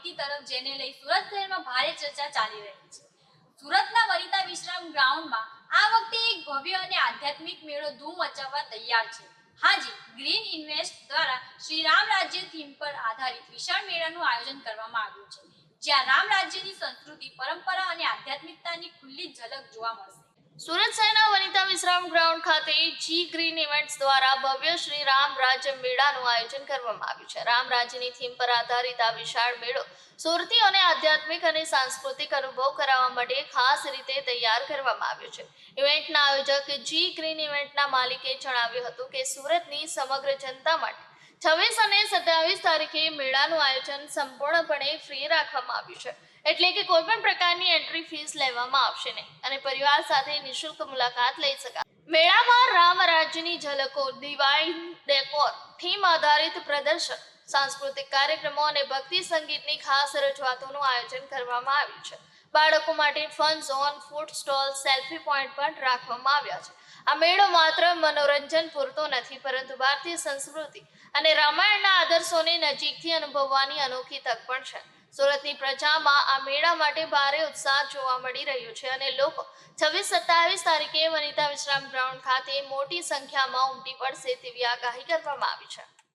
માહિતી તરફ જેને લઈ સુરત શહેરમાં ભારે ચર્ચા ચાલી રહી છે. સુરતના વનિતા વિશ્રામ ગ્રાઉન્ડમાં આ વખતે એક ભવ્ય અને આધ્યાત્મિક મેળો ધૂમ મચાવવા તૈયાર છે. હાજી, ગ્રીન ઇન્વેસ્ટ દ્વારા શ્રી રામ રાજ્ય થીમ પર આધારિત વિશાળ મેળાનું આયોજન કરવામાં આવ્યું છે, જ્યાં રામ રાજ્યની સંસ્કૃતિ, પરંપરા અને આધ્યાત્મિકતાની ખુલ્લી ઝલક જોવા મળશે. સુરત શહેરના વનિતા વિશ્રામ ગ્રાઉન્ડ ખાતે જી ગ્રીન ઇવેન્ટ્સ દ્વારા ભવ્ય શ્રી રામ રાજ્ય મેળાનું આયોજન કરવામાં આવ્યું છે. રામ રાજ્યની થીમ પર આધારિત આ વિશાળ મેળો સુરતીઓને આધ્યાત્મિક અને સાંસ્કૃતિક અનુભવ કરાવવા માટે ખાસ રીતે તૈયાર કરવામાં આવ્યો છે. ઇવેન્ટના આયોજક જી ગ્રીન ઇવેન્ટના માલિકે જણાવ્યું હતું કે સુરતની સમગ્ર જનતા માટે છવ્વીસ અને સત્યાવીસ તારીખે મેળાનું આયોજન સંપૂર્ણપણે ફ્રી રાખવામાં આવ્યું છે. એટલે કે કોઈ પણ પ્રકારની એન્ટ્રી ફીસ લેવામાં આવશે નહીં. અને પરિવાર સાથે નિઃશુલ્ક મુલાકાત લઈ શકાય. મેળામાં રામ રાજ્યની ઝલકો, દિવાળી ડેકોર થીમ આધારિત પ્રદર્શન સાંસ્કૃતિક કાર્યક્રમો અને ભક્તિ સંગીતની ખાસ રજૂઆતોનું આયોજન કરવામાં આવ્યું છે. બાળકો માટે fun zone food stall selfie point પણ રાખવામાં આવ્યા છે. આ મેળો માત્ર મનોરંજન પૂરતો નથી, પરંતુ ભારતીય સંસ્કૃતિ અને રામાયણના આદર્શોને નજીકથી અનુભવવાની અનોખી તક પણ છે. સુરતની પ્રજામાં આ મેળા માટે ભારે ઉત્સાહ જોવા મળી રહ્યો છે અને લોકો છવ્વીસ સત્તાવીસ તારીખે વનિતા વિશ્રામ ગ્રાઉન્ડ ખાતે મોટી સંખ્યામાં ઉમટી પડશે તેવી આગાહી કરવામાં આવી છે.